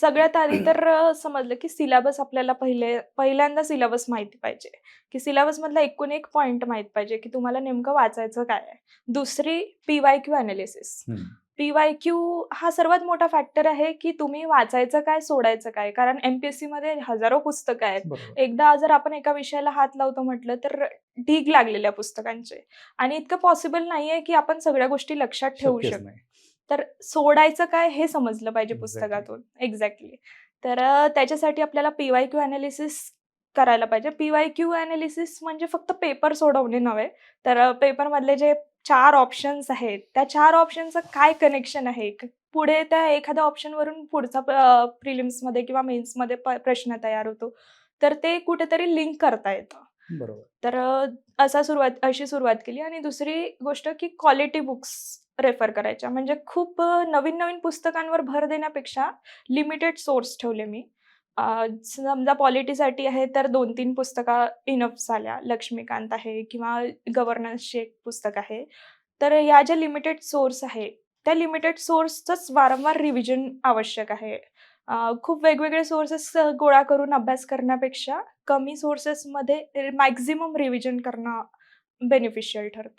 सगळ्यात आधी तर समजलं की सिलेबस आपल्याला पहिले पहिल्यांदा सिलेबस माहिती पाहिजे. की सिलेबस मधला एकूण एक पॉइंट माहीत पाहिजे की तुम्हाला नेमकं वाचायचं काय आहे. दुसरी पीवाय क्यू अनालिसिस हम्म. पीवाय क्यू हा सर्वात मोठा फॅक्टर आहे की तुम्ही वाचायचं काय सोडायचं काय. कारण एमपीएससी मध्ये हजारो पुस्तकं आहेत. एकदा जर आपण एका विषयाला हात लावतो म्हटलं तर ढीग लागलेल्या पुस्तकांचे. आणि इतकं पॉसिबल नाहीये की आपण सगळ्या गोष्टी लक्षात ठेवू शकतो तर सोडायचं काय हे समजलं पाहिजे. पुस्तकातून. एक्झॅक्टली तर त्याच्यासाठी आपल्याला पीवाय क्यू अनालिसिस करायला पाहिजे. पीवाय क्यू अनालिसिस म्हणजे फक्त पेपर सोडवणे नव्हे तर पेपर मधले जे चार ऑप्शन्स आहेत त्या चार ऑप्शनचं काय कनेक्शन आहे? क- पुढे त्या एखाद्या ऑप्शनवरून पुढचा प्रिलिम्समध्ये किंवा मेन्समध्ये प- प्रश्न तयार होतो. तर ते कुठेतरी लिंक करता येतं. बरोबर. तर असा सुरुवात अशी सुरुवात केली. आणि दुसरी गोष्ट की क्वालिटी बुक्स रेफर करायच्या. म्हणजे खूप नवीन नवीन पुस्तकांवर भर देण्यापेक्षा लिमिटेड सोर्स ठेवले मी. समजा पॉलिटीसाठी आहे तर दोन तीन पुस्तकं इनफ झाल्या. लक्ष्मीकांत आहे किंवा गव्हर्नन्सचे एक पुस्तक आहे. तर या ज्या लिमिटेड सोर्स आहे त्या लिमिटेड सोर्सचंच वारंवार रिव्हिजन आवश्यक आहे. खूप वेगवेगळे सोर्सेस गोळा करून अभ्यास करण्यापेक्षा कमी सोर्सेसमध्ये मॅक्झिमम रिव्हिजन करणं बेनिफिशियल ठरतं.